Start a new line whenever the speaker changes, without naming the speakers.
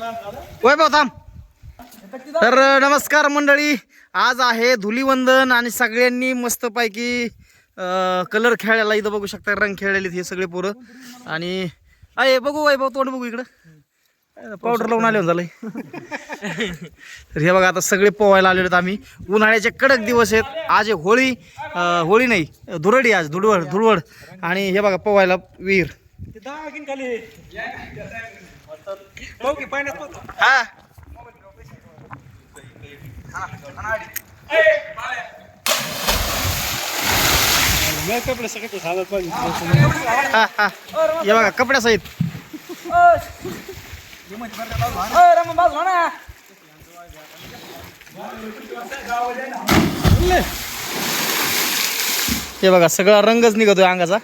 वैभव थांब. तर नमस्कार मंडळी. आज आहे धुलीवंदन आणि सगळ्यांनी मस्तपैकी कलर खेळायला इथं बघू शकता रंग खेळलेले हे सगळे पोरं. आणि अय बघू वैभव तोंड बघू इकडं. पावडर लावून आले झालंय. तर हे बघा आता सगळे पोवायला आलेले आहेत आम्ही. उन्हाळ्याचे कडक दिवस आहेत. आज होळी होळी नाही धुरडी आज धुडवड धुळवड आणि हे बघा पोवायला विहीर. हा हा हा हे बघा कपड्यासहित हे बघा सगळा रंगच निघतोय अंगाचा.